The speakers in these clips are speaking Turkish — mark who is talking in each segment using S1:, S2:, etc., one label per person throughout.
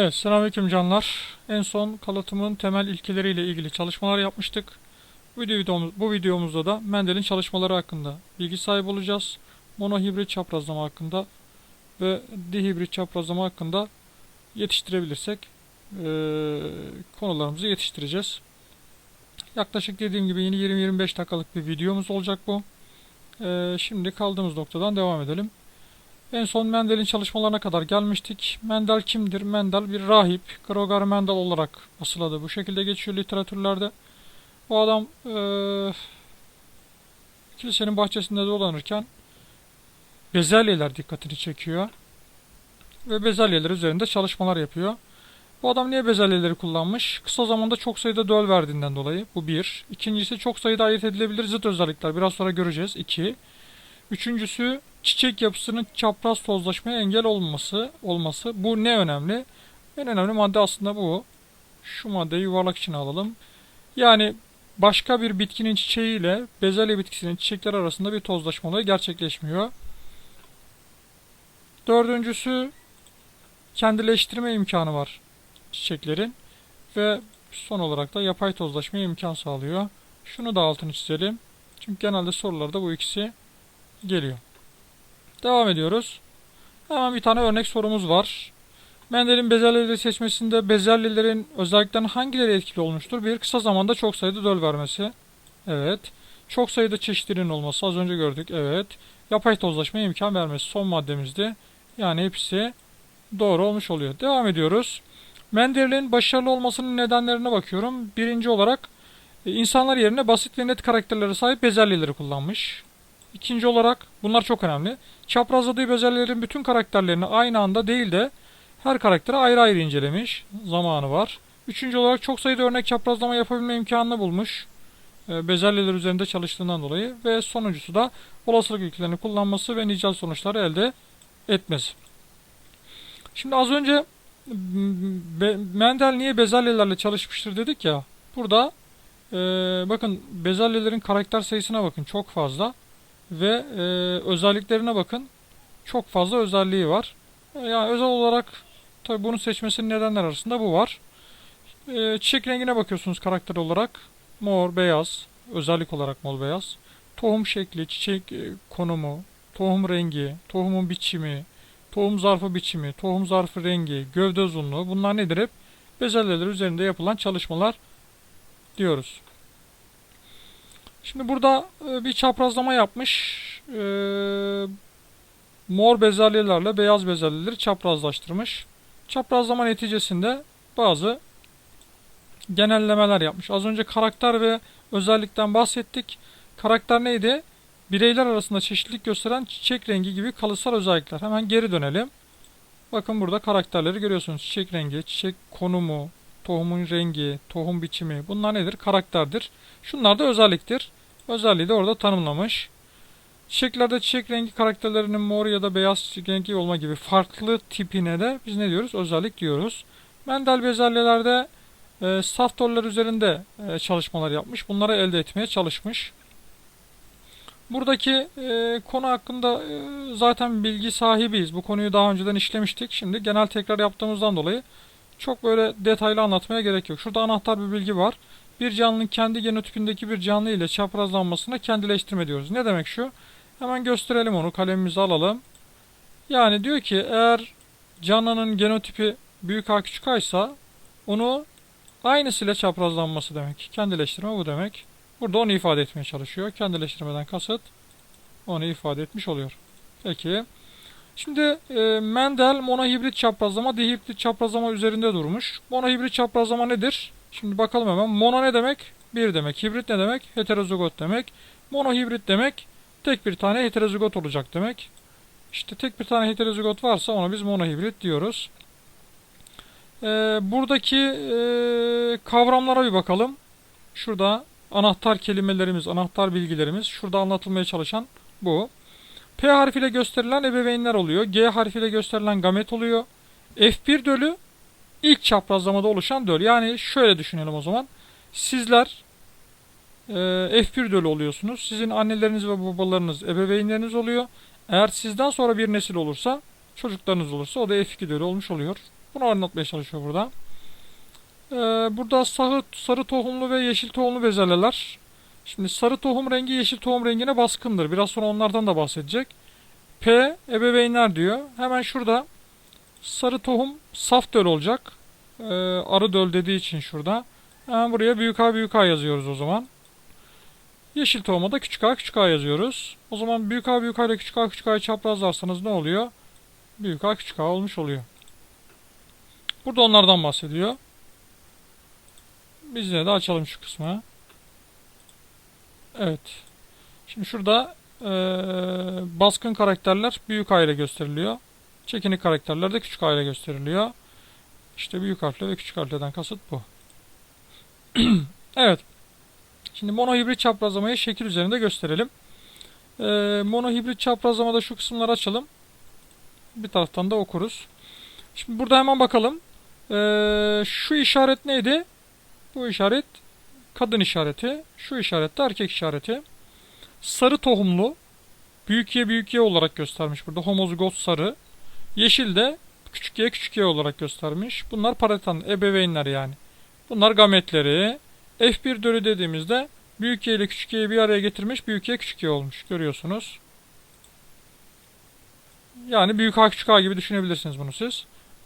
S1: Evet, selamünaleyküm canlar. En son kalıtımın temel ilkeleriyle ilgili çalışmalar yapmıştık. Bu videomuz, bu videomuzda da Mendel'in çalışmaları hakkında bilgi sahibi olacağız. Monohibrit çaprazlama hakkında ve dihibrit çaprazlama hakkında yetiştirebilirsek eee, konularımızı yetiştireceğiz. Yaklaşık dediğim gibi yine 20-25 dakikalık bir videomuz olacak bu. Eee, şimdi kaldığımız noktadan devam edelim. En son Mendel'in çalışmalarına kadar gelmiştik. Mendel kimdir? Mendel bir rahip. Gregor Mendel olarak asıl bu şekilde geçiyor literatürlerde. Bu adam eee, kilisenin bahçesinde dolanırken bezelyeler dikkatini çekiyor. Ve bezelyeler üzerinde çalışmalar yapıyor. Bu adam niye bezelyeleri kullanmış? Kısa zamanda çok sayıda döl verdiğinden dolayı. Bu bir. İkincisi çok sayıda ayırt edilebilir zıt özellikler. Biraz sonra göreceğiz. İki. Üçüncüsü çiçek yapısının çapraz tozlaşmaya engel olması olması. Bu ne önemli? En önemli madde aslında bu. Şu maddeyi yuvarlak içine alalım. Yani başka bir bitkinin çiçeğiyle bezelye bitkisinin çiçekler arasında bir tozlaşma olayı gerçekleşmiyor. Dördüncüsü kendileştirme imkanı var çiçeklerin ve son olarak da yapay tozlaşmaya imkan sağlıyor. Şunu da altını çizelim. Çünkü genelde sorularda bu ikisi geliyor. Devam ediyoruz. Hemen bir tane örnek sorumuz var. Mendel'in bezelyeleri seçmesinde bezelyelerin özelliklerinin hangileri etkili olmuştur? Bir, kısa zamanda çok sayıda döl vermesi. Evet. Çok sayıda çeşitlerin olması. Az önce gördük. Evet. Yapay tozlaşmaya imkan vermesi. Son maddemizdi. Yani hepsi doğru olmuş oluyor. Devam ediyoruz. Mendel'in başarılı olmasının nedenlerine bakıyorum. Birinci olarak e, insanlar yerine basit ve net karakterlere sahip bezelyeleri kullanmış. İkinci olarak bunlar çok önemli. Çaprazladığı bezelyelerin bütün karakterlerini aynı anda değil de her karakteri ayrı ayrı incelemiş. Zamanı var. Üçüncü olarak çok sayıda örnek çaprazlama yapabilme imkanını bulmuş. e, Bezelyeler üzerinde çalıştığından dolayı. Ve sonuncusu da olasılık ilkelerini kullanması ve nicel sonuçları elde etmesi. Şimdi az önce Mendel niye bezelyelerle çalışmıştır dedik ya. Burada e, bakın bezelyelerin karakter sayısına bakın çok fazla ve e, özelliklerine bakın. Çok fazla özelliği var. Yani özel olarak tabii bunu seçmesinin nedenler arasında bu var. E, çiçek rengine bakıyorsunuz karakter olarak. Mor, beyaz. Özellik olarak mor, beyaz. Tohum şekli, çiçek e, konumu, tohum rengi, tohumun biçimi, tohum zarfı biçimi, tohum zarfı rengi, gövde uzunluğu. Bunlar nedir hep? Bezelyeler üzerinde yapılan çalışmalar diyoruz. Şimdi burada e, bir çaprazlama yapmış. E, mor bezelyelerle beyaz bezelyeleri çaprazlaştırmış. Çaprazlama neticesinde bazı genellemeler yapmış. Az önce karakter ve özellikten bahsettik. Karakter neydi? Bireyler arasında çeşitlilik gösteren çiçek rengi gibi kalıtsal özellikler. Hemen geri dönelim. Bakın burada karakterleri görüyorsunuz. Çiçek rengi, çiçek konumu, tohumun rengi, tohum biçimi. Bunlar nedir? Karakterdir. Şunlar da özelliktir. Özelliği de orada tanımlamış. Çiçeklerde çiçek rengi karakterlerinin mor ya da beyaz rengi olma gibi farklı tipine de biz ne diyoruz? Özellik diyoruz. Mendel bezelyelerde e, saf üzerinde e, çalışmalar yapmış. Bunları elde etmeye çalışmış. Buradaki e, konu hakkında e, zaten bilgi sahibiyiz. Bu konuyu daha önceden işlemiştik. Şimdi genel tekrar yaptığımızdan dolayı çok böyle detaylı anlatmaya gerek yok. Şurada anahtar bir bilgi var. Bir canlının kendi genotipindeki bir canlı ile çaprazlanmasına kendileştirme diyoruz. Ne demek şu? Hemen gösterelim onu. Kalemimizi alalım. Yani diyor ki eğer canlının genotipi büyük A küçük A ise onu aynısıyla çaprazlanması demek. Kendileştirme bu demek. Burada onu ifade etmeye çalışıyor. Kendileştirmeden kasıt onu ifade etmiş oluyor. Peki. Şimdi e, Mendel monohibrit çaprazlama, dihibrit çaprazlama üzerinde durmuş. Monohibrit çaprazlama nedir? Şimdi bakalım hemen. Mono ne demek? Bir demek. Hibrit ne demek? Heterozigot demek. Monohibrit demek tek bir tane heterozigot olacak demek. İşte tek bir tane heterozigot varsa ona biz monohibrit diyoruz. E, buradaki e, kavramlara bir bakalım. Şurada anahtar kelimelerimiz, anahtar bilgilerimiz şurada anlatılmaya çalışan bu. P harfiyle gösterilen ebeveynler oluyor. G harfiyle gösterilen gamet oluyor. F1 dölü ilk çaprazlamada oluşan döl. Yani şöyle düşünelim o zaman. Sizler e, F1 dölü oluyorsunuz. Sizin anneleriniz ve babalarınız ebeveynleriniz oluyor. Eğer sizden sonra bir nesil olursa, çocuklarınız olursa o da F2 dölü olmuş oluyor. Bunu anlatmaya çalışıyor burada. Ee, burada sarı, sarı tohumlu ve yeşil tohumlu bezelyeler. Şimdi sarı tohum rengi yeşil tohum rengine baskındır. Biraz sonra onlardan da bahsedecek. P ebeveynler diyor. Hemen şurada sarı tohum saf döl olacak. Ee, arı döl dediği için şurada. Hemen buraya büyük A büyük A yazıyoruz o zaman. Yeşil tohuma da küçük a küçük a yazıyoruz. O zaman büyük A büyük A ile küçük a küçük a'yı çaprazlarsanız ne oluyor? Büyük A küçük A olmuş oluyor. Burada onlardan bahsediyor. Biz de açalım şu kısmı. Evet. Şimdi şurada eee, baskın karakterler büyük A ile gösteriliyor. Çekinik karakterler de küçük A ile gösteriliyor. İşte büyük harfle ve küçük harflerden kasıt bu. evet. Şimdi monohibrit çaprazlamayı şekil üzerinde gösterelim. Ee, monohibrit çaprazlamada şu kısımları açalım. Bir taraftan da okuruz. Şimdi burada hemen bakalım. Ee, şu işaret neydi? Bu işaret kadın işareti. Şu işaret de erkek işareti. Sarı tohumlu. Büyük Y büyük Y olarak göstermiş burada. Homozigot sarı. Yeşil de küçük Y küçük Y olarak göstermiş. Bunlar paretan ebeveynler yani. Bunlar gametleri. F1 dölü dediğimizde büyük Y ile küçük Y'yi bir araya getirmiş. Büyük Y küçük Y olmuş. Görüyorsunuz. Yani büyük A küçük A gibi düşünebilirsiniz bunu siz.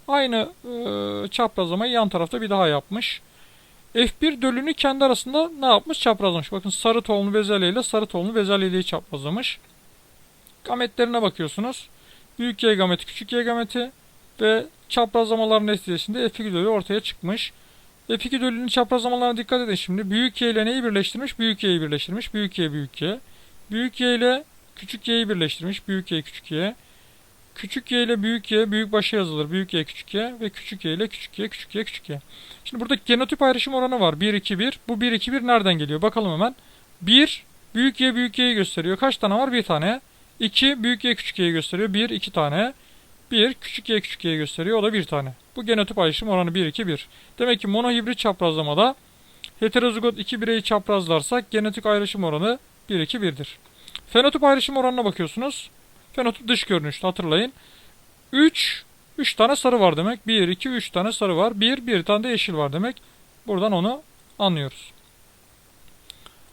S1: Aynı e, çaprazlamayı yan tarafta bir daha yapmış. F1 dölünü kendi arasında ne yapmış? Çaprazlamış. Bakın sarı tohumlu bezelye ile sarı tohumlu bezelyeyi çaprazlamış. Gametlerine bakıyorsunuz. Büyük Y gameti, küçük Y gameti ve çaprazlamaların neticesinde F2 dölü ortaya çıkmış. F2 dölünün çaprazlamalarına dikkat edin şimdi. Büyük Y ile neyi birleştirmiş? Büyük Y'yi birleştirmiş. Büyük Y, büyük Y. Büyük Y ile küçük Y'yi birleştirmiş. Büyük Y, küçük Y. Küçük Y ile büyük Y, büyük başa yazılır. Büyük Y, küçük Y ve küçük Y ile küçük Y, küçük Y, küçük Y. Şimdi burada genotip ayrışım oranı var. 1, 2, 1. Bu 1, 2, 1 nereden geliyor? Bakalım hemen. 1, büyük Y, büyük Y'yi gösteriyor. Kaç tane var? Bir tane. 2, büyük Y, küçük Y'yi gösteriyor. 1, 2 tane. 1, küçük Y, küçük Y'yi gösteriyor. O da bir tane. Bu genotip ayrışım oranı 1, 2, 1. Demek ki monohibrit çaprazlamada heterozigot iki bireyi çaprazlarsak genetik ayrışım oranı 1, 2, 1'dir. Fenotip ayrışım oranına bakıyorsunuz. Fenotip dış görünüşte hatırlayın. 3, 3 tane sarı var demek. 1, 2, 3 tane sarı var. 1, 1 tane de yeşil var demek. Buradan onu anlıyoruz.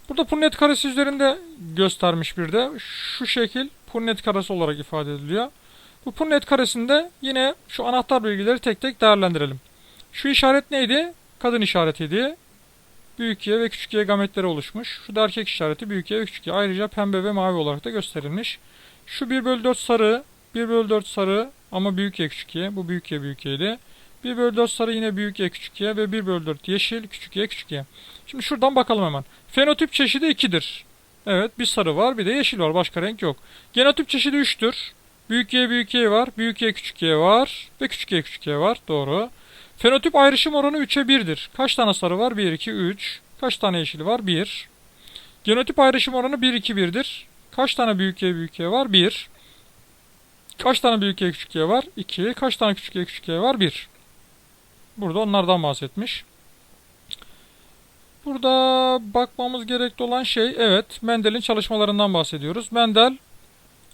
S1: Burada punnet karesi üzerinde göstermiş bir de. Şu şekil punnet karesi olarak ifade ediliyor. Bu punnet karesinde yine şu anahtar bilgileri tek tek değerlendirelim. Şu işaret neydi? Kadın işaretiydi. Büyük Y ve küçük Y gametleri oluşmuş. Şu da erkek işareti büyük Y ve küçük Y. Ayrıca pembe ve mavi olarak da gösterilmiş. Şu 1 bölü 4 sarı, 1 bölü 4 sarı ama büyük Y küçük Y. Bu büyük Y büyük Y'ydi. 1 bölü 4 sarı yine büyük Y küçük Y ve 1 bölü 4 yeşil küçük Y küçük Y. Şimdi şuradan bakalım hemen. Fenotip çeşidi 2'dir. Evet bir sarı var bir de yeşil var. Başka renk yok. Genotip çeşidi 3'tür. Büyük Y büyük Y var. Büyük Y küçük Y var. Ve küçük Y küçük Y var. Doğru. Fenotip ayrışım oranı 3'e 1'dir. Kaç tane sarı var? 1, 2, 3. Kaç tane yeşil var? 1. Genotip ayrışım oranı 1, 2, 1'dir. Kaç tane büyük Y büyük Y var? 1. Kaç tane büyük Y küçük Y var? 2. Kaç tane küçük Y küçük Y var? 1. Burada onlardan bahsetmiş. Burada bakmamız gerekli olan şey evet Mendel'in çalışmalarından bahsediyoruz. Mendel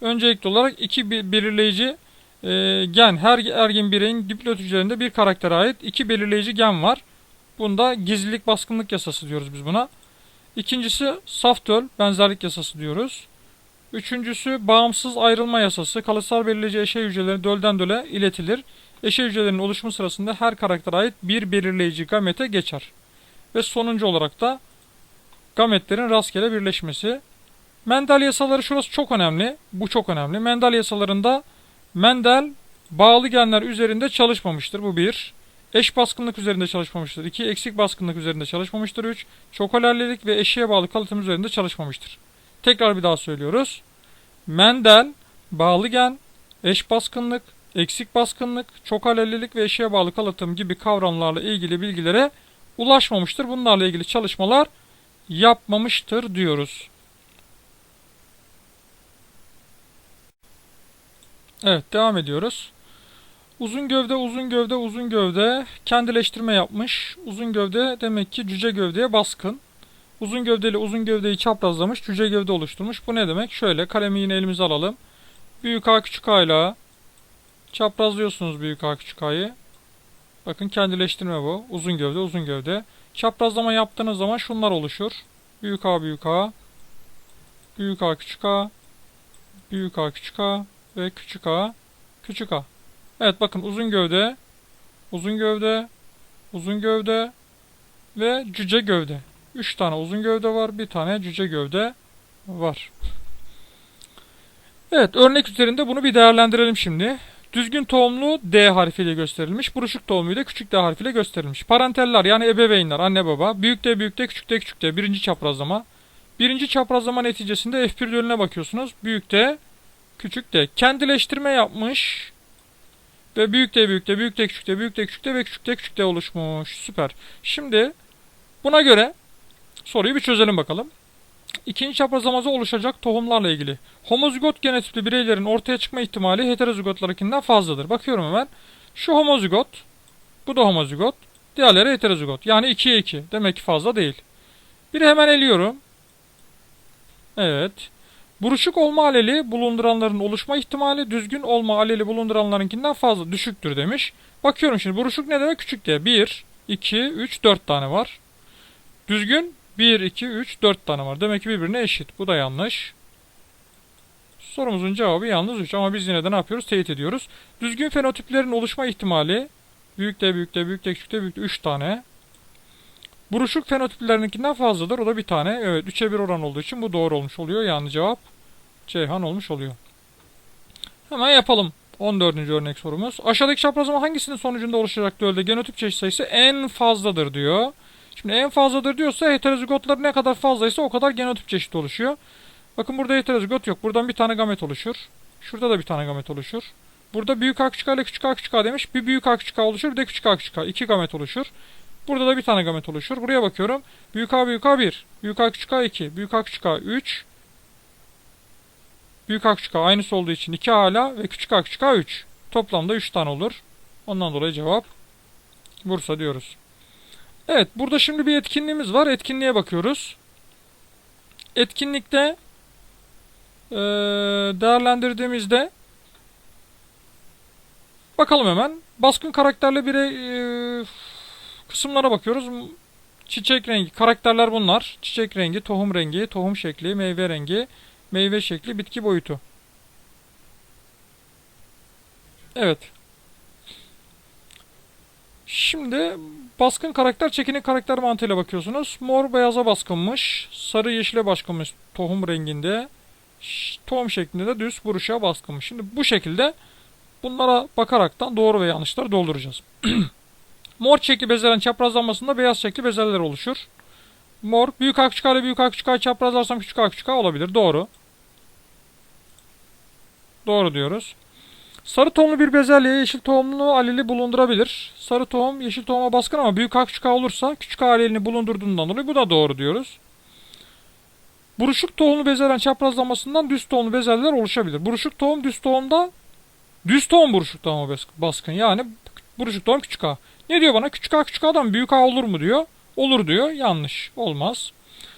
S1: öncelikli olarak iki belirleyici e, gen her ergin bireyin diplot hücrelerinde bir karaktere ait iki belirleyici gen var. Bunda gizlilik baskınlık yasası diyoruz biz buna. İkincisi saf döl benzerlik yasası diyoruz. Üçüncüsü bağımsız ayrılma yasası. Kalıtsal belirleyici eşey hücreleri dölden döle iletilir. Eşey hücrelerinin oluşumu sırasında her karaktere ait bir belirleyici gamete geçer. Ve sonuncu olarak da gametlerin rastgele birleşmesi. Mendel yasaları şurası çok önemli. Bu çok önemli. Mendel yasalarında Mendel bağlı genler üzerinde çalışmamıştır. Bu bir. Eş baskınlık üzerinde çalışmamıştır. 2. Eksik baskınlık üzerinde çalışmamıştır. 3. Çokolallilik ve eşiğe bağlı kalıtım üzerinde çalışmamıştır. Tekrar bir daha söylüyoruz. Mendel, bağlı gen, eş baskınlık, eksik baskınlık, çok alellilik ve eşiğe bağlı kalıtım gibi kavramlarla ilgili bilgilere ulaşmamıştır. Bunlarla ilgili çalışmalar yapmamıştır diyoruz. Evet devam ediyoruz. Uzun gövde, uzun gövde, uzun gövde kendileştirme yapmış. Uzun gövde demek ki cüce gövdeye baskın. Uzun gövdeli uzun gövdeyi çaprazlamış, cüce gövde oluşturmuş. Bu ne demek? Şöyle kalemi yine elimize alalım. Büyük A küçük A ile çaprazlıyorsunuz büyük A küçük A'yı. Bakın kendileştirme bu. Uzun gövde, uzun gövde. Çaprazlama yaptığınız zaman şunlar oluşur. Büyük A, büyük A. Büyük A, küçük A. Büyük A, küçük A. Ve küçük A, küçük A. Evet bakın uzun gövde, uzun gövde, uzun gövde ve cüce gövde. 3 tane uzun gövde var, bir tane cüce gövde var. Evet, örnek üzerinde bunu bir değerlendirelim şimdi. Düzgün tohumlu D harfiyle gösterilmiş, buruşuk tohumlu da küçük D harfiyle gösterilmiş. Parenteller yani ebeveynler, anne baba, büyük D, büyük D, küçük D, küçük D, birinci çaprazlama. Birinci çaprazlama neticesinde F1 dölüne bakıyorsunuz. Büyük D, küçük D. Kendileştirme yapmış. Ve büyük D, büyük D, büyük D, küçük D, büyük D, küçük D ve küçük D, küçük D oluşmuş. Süper. Şimdi buna göre soruyu bir çözelim bakalım. İkinci çaprazlamada oluşacak tohumlarla ilgili. Homozigot genotipli bireylerin ortaya çıkma ihtimali heterozigotlarınkinden fazladır. Bakıyorum hemen. Şu homozigot, bu da homozigot, diğerleri heterozigot. Yani 2'ye 2. Demek ki fazla değil. Biri hemen eliyorum. Evet. Buruşuk olma aleli bulunduranların oluşma ihtimali düzgün olma aleli bulunduranlarınkinden fazla düşüktür demiş. Bakıyorum şimdi buruşuk ne demek küçük diye. 1, 2, 3, 4 tane var. Düzgün 1, 2, 3, 4 tane var. Demek ki birbirine eşit. Bu da yanlış. Sorumuzun cevabı yalnız 3 ama biz yine de ne yapıyoruz? Teyit ediyoruz. Düzgün fenotiplerin oluşma ihtimali büyük de büyük de büyük de küçük de büyük de 3 tane. Buruşuk fenotiplerinkinden fazladır. O da bir tane. Evet 3'e 1 oran olduğu için bu doğru olmuş oluyor. Yani cevap Ceyhan olmuş oluyor. Hemen yapalım. 14. örnek sorumuz. Aşağıdaki çaprazlama hangisinin sonucunda oluşacak dölde genotip çeşit sayısı en fazladır diyor. Şimdi en fazladır diyorsa heterozigotlar ne kadar fazlaysa o kadar genotip çeşidi oluşuyor. Bakın burada heterozigot yok. Buradan bir tane gamet oluşur. Şurada da bir tane gamet oluşur. Burada büyük A küçük A ile küçük A demiş. Bir büyük A oluşur bir de küçük A. İki gamet oluşur. Burada da bir tane gamet oluşur. Buraya bakıyorum. Büyük A büyük A 1. Büyük A küçük A 2. Büyük A küçük A 3. Büyük A küçük A aynısı olduğu için 2 hala ve küçük A küçük A 3. Toplamda 3 tane olur. Ondan dolayı cevap Bursa diyoruz. Evet burada şimdi bir etkinliğimiz var. Etkinliğe bakıyoruz. Etkinlikte ee, değerlendirdiğimizde bakalım hemen. Baskın karakterli birey ee, kısımlara bakıyoruz. Çiçek rengi, karakterler bunlar. Çiçek rengi, tohum rengi, tohum şekli, meyve rengi, meyve şekli, bitki boyutu. Evet. Şimdi baskın karakter, çekinik karakter mantığıyla bakıyorsunuz. Mor beyaza baskınmış, sarı yeşile baskınmış tohum renginde, tohum şeklinde de düz buruşa baskınmış. Şimdi bu şekilde bunlara bakaraktan doğru ve yanlışları dolduracağız. Mor şekli bezelerin çaprazlanmasında beyaz şekli bezeler oluşur. Mor büyük A ile büyük A çaprazlarsam küçük A olabilir. Doğru. Doğru diyoruz. Sarı tohumlu bir bezelye yeşil tohumlu aleli bulundurabilir. Sarı tohum yeşil tohuma baskın ama büyük A küçük olursa küçük alelini bulundurduğundan dolayı bu da doğru diyoruz. Buruşuk tohumlu bezelerin çaprazlamasından düz tohumlu bezeller oluşabilir. Buruşuk tohum düz tohumda düz tohum buruşuk tohuma baskın. Yani buruşuk tohum küçük A. Ne diyor bana? Küçük A küçük A'dan büyük A olur mu diyor. Olur diyor. Yanlış. Olmaz.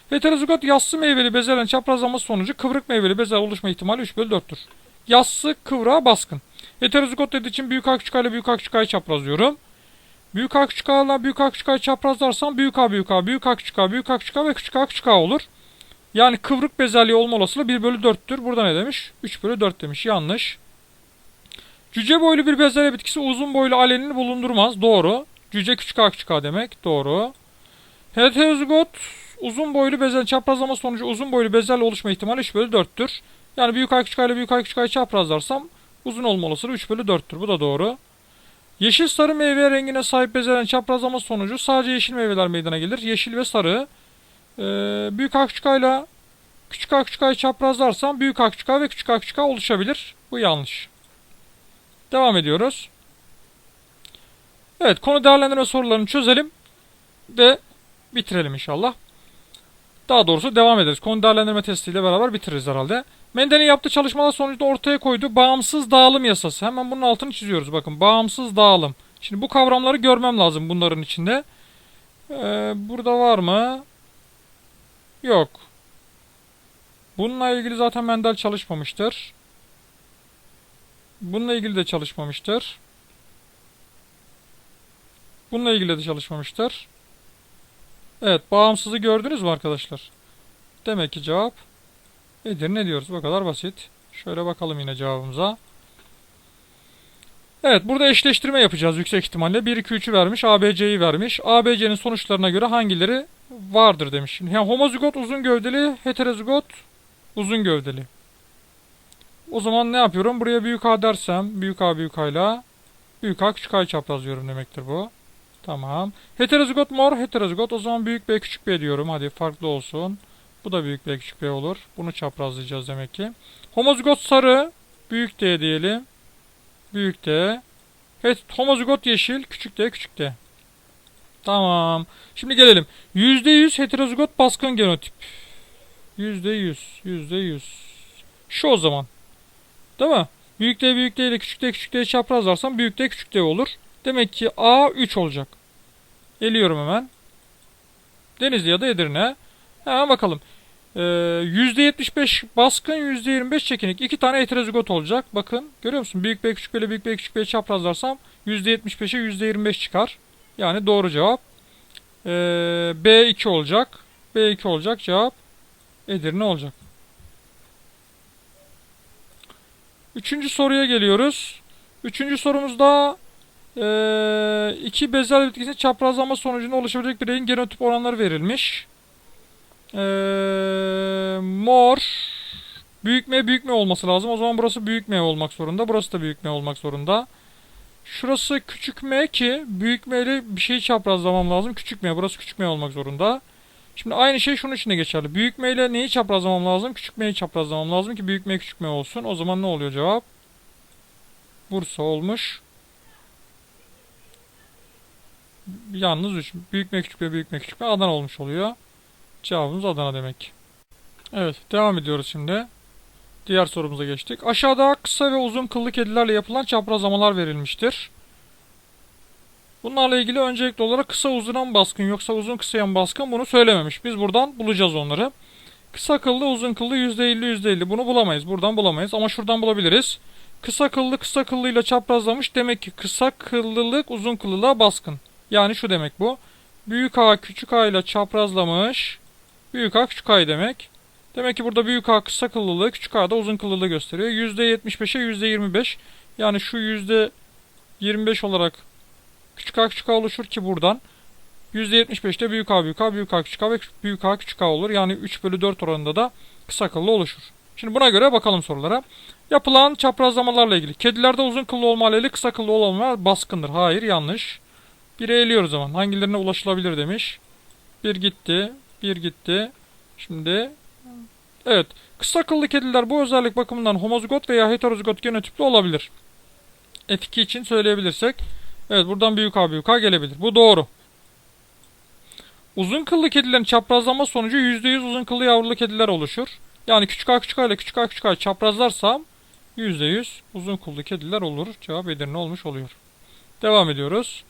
S1: Heterozigot yassı meyveli bezelerin çaprazlaması sonucu kıvrık meyveli bezeler oluşma ihtimali 3 bölü 4'tür. Yassı kıvrağa baskın. Heterozigot dediği için büyük A küçük A ile büyük A küçük A'yı çaprazlıyorum. Büyük A küçük A ile büyük A küçük A'yı çaprazlarsam büyük A büyük A, büyük A küçük A, büyük A küçük A ve küçük A küçük A olur. Yani kıvrık bezelye olma olasılığı 1 bölü 4'tür. Burada ne demiş? 3 bölü 4 demiş. Yanlış. Cüce boylu bir bezelye bitkisi uzun boylu alenini bulundurmaz. Doğru. Cüce küçük A küçük A demek. Doğru. Heterozigot uzun boylu bezel çaprazlama sonucu uzun boylu bezelye oluşma ihtimali 3 bölü 4'tür. Yani büyük A küçük A ile büyük A küçük A'yı çaprazlarsam uzun olma olasılığı 3 bölü 4'tür. Bu da doğru. Yeşil sarı meyve rengine sahip bezelerin çaprazlama sonucu sadece yeşil meyveler meydana gelir. Yeşil ve sarı. Ee, büyük A küçük A ile küçük A çaprazlarsam büyük A ve küçük A oluşabilir. Bu yanlış. Devam ediyoruz. Evet konu değerlendirme sorularını çözelim ve bitirelim inşallah. Daha doğrusu devam ederiz. Konu değerlendirme testiyle beraber bitiririz herhalde. Mendel'in yaptığı çalışmalar sonucunda ortaya koyduğu bağımsız dağılım yasası. Hemen bunun altını çiziyoruz. Bakın bağımsız dağılım. Şimdi bu kavramları görmem lazım bunların içinde. Ee, burada var mı? Yok. Bununla ilgili zaten Mendel çalışmamıştır. Bununla ilgili de çalışmamıştır. Bununla ilgili de çalışmamıştır. Evet bağımsızı gördünüz mü arkadaşlar? Demek ki cevap Edirne diyoruz. Bu kadar basit. Şöyle bakalım yine cevabımıza. Evet burada eşleştirme yapacağız yüksek ihtimalle. 1, 2, 3'ü vermiş. ABC'yi vermiş. ABC'nin sonuçlarına göre hangileri vardır demiş. Yani homozigot uzun gövdeli, heterozigot uzun gövdeli. O zaman ne yapıyorum? Buraya büyük A dersem büyük A büyük A ile büyük A küçük A'yı çaprazlıyorum demektir bu. Tamam. Heterozigot mor, heterozigot. O zaman büyük B küçük B diyorum. Hadi farklı olsun. Bu da büyük B küçük B olur. Bunu çaprazlayacağız demek ki. Homozigot sarı, büyük D diyelim. Büyük D. Evet, homozigot yeşil, küçük D küçük D. Tamam. Şimdi gelelim. %100 heterozigot baskın genotip. %100, %100. Şu o zaman. Değil mi? Büyük D büyük D ile küçük D küçük D çaprazlarsam büyük D küçük D olur. Demek ki A 3 olacak. Eliyorum hemen. Denizli ya da Edirne. Hemen bakalım. Ee, %75 baskın, %25 çekinik. İki tane heterozigot olacak. Bakın görüyor musun? Büyük B küçük B ile büyük B küçük B çaprazlarsam %75'e %25 çıkar. Yani doğru cevap. Ee, B2 olacak. B2 olacak. Cevap Edirne olacak. Üçüncü soruya geliyoruz. Üçüncü sorumuzda ee, iki bezel bitkisinin çaprazlama sonucunda oluşabilecek bireyin genotip oranları verilmiş. Ee, mor büyük M büyük M olması lazım. O zaman burası büyük M olmak zorunda. Burası da büyük M olmak zorunda. Şurası küçük M ki büyük M ile bir şeyi çaprazlamam lazım. Küçük M. Burası küçük M olmak zorunda. Şimdi aynı şey şunun için de geçerli. Büyük M ile neyi çaprazlamam lazım? Küçük M'yi çaprazlamam lazım ki büyük M küçük M olsun. O zaman ne oluyor cevap? Bursa olmuş. Yalnız 3. Büyük M küçük M büyük M küçük M Adana olmuş oluyor. Cevabımız Adana demek. Evet devam ediyoruz şimdi. Diğer sorumuza geçtik. Aşağıda kısa ve uzun kıllı kedilerle yapılan çaprazlamalar verilmiştir. Bunlarla ilgili öncelikli olarak kısa uzuna mı baskın yoksa uzun kısaya mı baskın bunu söylememiş. Biz buradan bulacağız onları. Kısa kıllı uzun kıllı %50 %50 bunu bulamayız. Buradan bulamayız ama şuradan bulabiliriz. Kısa kıllı kısa kıllıyla çaprazlamış demek ki kısa kıllılık uzun kıllılığa baskın. Yani şu demek bu. Büyük A küçük A ile çaprazlamış. Büyük A küçük A demek. Demek ki burada büyük A kısa kıllılığı, küçük A da uzun kıllılığı gösteriyor. %75'e %25. Yani şu %25 olarak küçük A küçük A oluşur ki buradan. %75'te büyük A büyük A, büyük A küçük A ve büyük A küçük A olur. Yani 3 bölü 4 oranında da kısa kıllı oluşur. Şimdi buna göre bakalım sorulara. Yapılan çaprazlamalarla ilgili. Kedilerde uzun kıllı olma aleli kısa kıllı olma baskındır. Hayır yanlış. Biri eliyoruz o zaman. Hangilerine ulaşılabilir demiş. Bir gitti. Bir gitti. Şimdi evet. Kısa kıllı kediler bu özellik bakımından homozigot veya heterozigot genotipli olabilir. F2 için söyleyebilirsek. Evet buradan büyük A büyük A gelebilir. Bu doğru. Uzun kıllı kedilerin çaprazlama sonucu %100 uzun kıllı yavrulu kediler oluşur. Yani küçük A küçük A ile küçük A küçük A çaprazlarsam %100 uzun kıllı kediler olur. Cevap Edirne olmuş oluyor. Devam ediyoruz.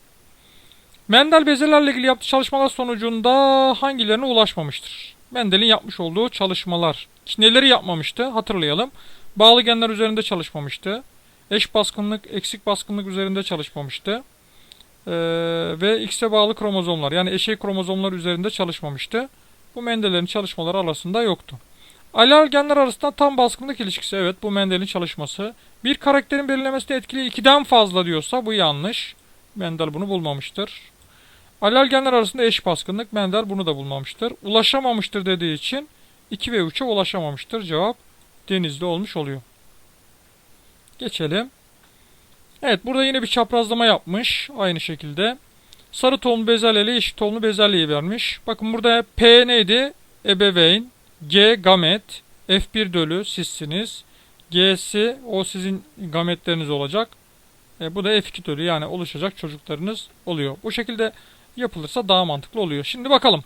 S1: Mendel bezelerle ilgili yaptığı çalışmalar sonucunda hangilerine ulaşmamıştır? Mendel'in yapmış olduğu çalışmalar. Neleri yapmamıştı? Hatırlayalım. Bağlı genler üzerinde çalışmamıştı. Eş baskınlık, eksik baskınlık üzerinde çalışmamıştı. Ee, ve X'e bağlı kromozomlar yani eşey kromozomlar üzerinde çalışmamıştı. Bu Mendel'in çalışmaları arasında yoktu. Alel genler arasında tam baskınlık ilişkisi evet bu Mendel'in çalışması. Bir karakterin belirlemesine etkili ikiden fazla diyorsa bu yanlış. Mendel bunu bulmamıştır. Alelgenler arasında eş baskınlık Mendel bunu da bulmamıştır. Ulaşamamıştır dediği için 2 ve 3'e ulaşamamıştır. Cevap denizli olmuş oluyor. Geçelim. Evet burada yine bir çaprazlama yapmış. Aynı şekilde. Sarı tohumlu bezelyeli yeşil tohumlu bezelyeyi vermiş. Bakın burada P neydi? Ebeveyn. G gamet. F1 dölü sizsiniz. G'si o sizin gametleriniz olacak. E, bu da F2 dölü yani oluşacak çocuklarınız oluyor. Bu şekilde yapılırsa daha mantıklı oluyor. Şimdi bakalım.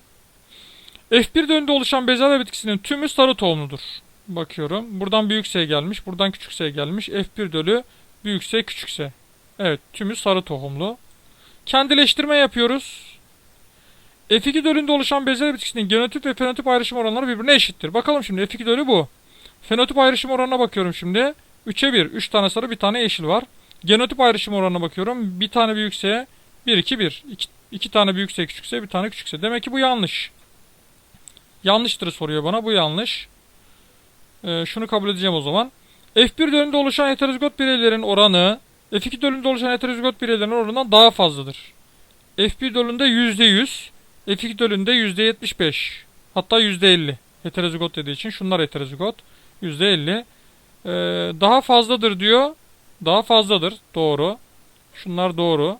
S1: F1 dönemde oluşan bezelye bitkisinin tümü sarı tohumludur. Bakıyorum. Buradan büyük S gelmiş. Buradan küçük S gelmiş. F1 dölü büyük S küçük S. Evet tümü sarı tohumlu. Kendileştirme yapıyoruz. F2 dölünde oluşan bezelye bitkisinin genotip ve fenotip ayrışım oranları birbirine eşittir. Bakalım şimdi F2 dölü bu. Fenotip ayrışım oranına bakıyorum şimdi. 3'e 1. 3 tane sarı bir tane yeşil var. Genotip ayrışım oranına bakıyorum. Bir tane büyük S, 1 2 1. 2, iki tane büyükse küçükse bir tane küçükse. Demek ki bu yanlış. Yanlıştır soruyor bana. Bu yanlış. Ee, şunu kabul edeceğim o zaman. F1 dölünde oluşan heterozigot bireylerin oranı F2 dölünde oluşan heterozigot bireylerin oranından daha fazladır. F1 dölünde %100, F2 dölünde %75, hatta %50. Heterozigot dediği için şunlar heterozigot. %50. Ee, daha fazladır diyor. Daha fazladır. Doğru. Şunlar doğru.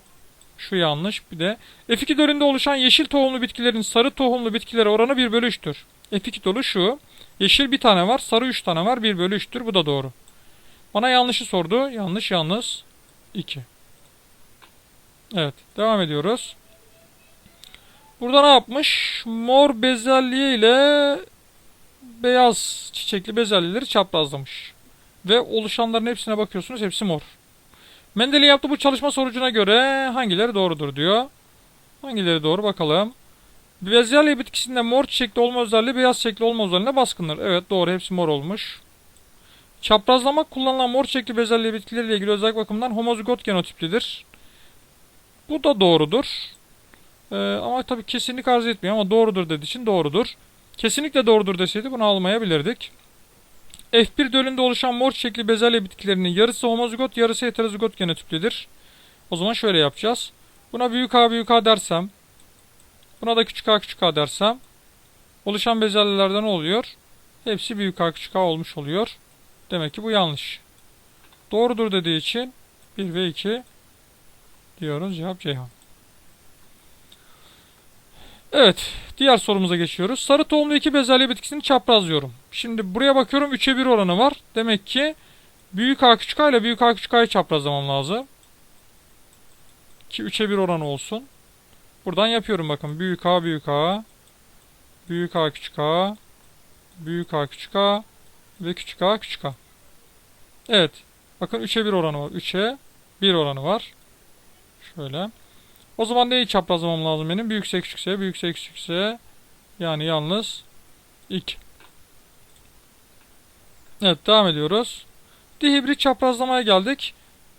S1: Şu yanlış. Bir de F2 dölünde oluşan yeşil tohumlu bitkilerin sarı tohumlu bitkilere oranı 1 bölü 3'tür. F2 dolu şu. Yeşil bir tane var. Sarı 3 tane var. 1 bölü 3'tür. Bu da doğru. Bana yanlışı sordu. Yanlış yalnız. 2. Evet. Devam ediyoruz. Burada ne yapmış? Mor bezelye ile beyaz çiçekli bezelyeleri çaprazlamış. Ve oluşanların hepsine bakıyorsunuz. Hepsi mor. Mendel'in yaptığı bu çalışma sonucuna göre hangileri doğrudur diyor. Hangileri doğru bakalım. Bezelye bitkisinde mor çiçekli olma özelliği beyaz çiçekli olma özelliğine baskındır. Evet doğru hepsi mor olmuş. Çaprazlamak kullanılan mor çiçekli bezelye bitkileriyle ilgili özellik bakımından homozigot genotiplidir. Bu da doğrudur. Ee, ama tabii kesinlik arz etmiyor ama doğrudur dediği için doğrudur. Kesinlikle doğrudur deseydi bunu almayabilirdik. F1 dölünde oluşan mor çiçekli bezelye bitkilerinin yarısı homozigot yarısı heterozigot genotiplidir. O zaman şöyle yapacağız. Buna büyük A büyük A dersem buna da küçük A küçük A dersem oluşan bezelyelerden ne oluyor? Hepsi büyük A küçük A olmuş oluyor. Demek ki bu yanlış. Doğrudur dediği için 1 ve 2 diyoruz. Cevap Ceyhan. Evet. Diğer sorumuza geçiyoruz. Sarı tohumlu iki bezelye bitkisini çaprazlıyorum. Şimdi buraya bakıyorum 3'e 1 oranı var. Demek ki büyük A küçük A ile büyük A küçük A'yı çaprazlamam lazım. Ki 3'e 1 oranı olsun. Buradan yapıyorum bakın. Büyük A büyük A. Büyük A küçük A. Büyük A küçük A. Ve küçük A küçük A. Evet. Bakın 3'e 1 oranı var. 3'e 1 oranı var. Şöyle. O zaman neyi çaprazlamam lazım benim? Büyükse küçükse, büyükse küçükse. Yani yalnız 2. Evet devam ediyoruz. Dihibrit çaprazlamaya geldik.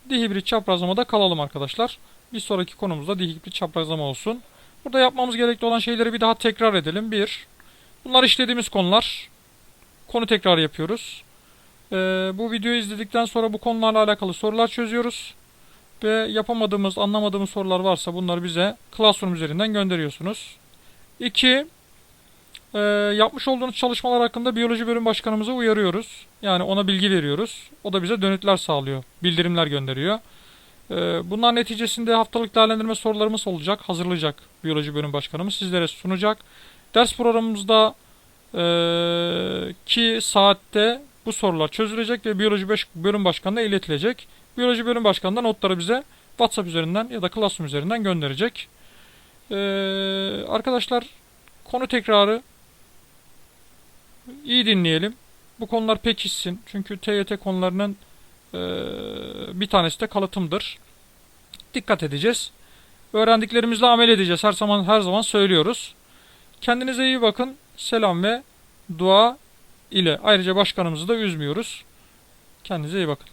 S1: Dihibrit çaprazlamada kalalım arkadaşlar. Bir sonraki konumuzda dihibrit çaprazlama olsun. Burada yapmamız gerekli olan şeyleri bir daha tekrar edelim. 1. Bunlar işlediğimiz konular. Konu tekrar yapıyoruz. Ee, bu videoyu izledikten sonra bu konularla alakalı sorular çözüyoruz. Ve yapamadığımız, anlamadığımız sorular varsa bunları bize Classroom üzerinden gönderiyorsunuz. 2. E, yapmış olduğunuz çalışmalar hakkında biyoloji bölüm başkanımıza uyarıyoruz. Yani ona bilgi veriyoruz. O da bize dönütler sağlıyor. Bildirimler gönderiyor. E, bunlar neticesinde haftalık değerlendirme sorularımız olacak. Hazırlayacak biyoloji bölüm başkanımız. Sizlere sunacak. Ders programımızda e, ki saatte bu sorular çözülecek ve biyoloji bölüm başkanına iletilecek. Biyoloji bölüm başkanı da notları bize WhatsApp üzerinden ya da Classroom üzerinden gönderecek. Ee, arkadaşlar konu tekrarı iyi dinleyelim. Bu konular pekişsin. Çünkü TYT konularının e, bir tanesi de kalıtımdır. Dikkat edeceğiz. Öğrendiklerimizle amel edeceğiz. Her zaman her zaman söylüyoruz. Kendinize iyi bakın. Selam ve dua ile. Ayrıca başkanımızı da üzmüyoruz. Kendinize iyi bakın.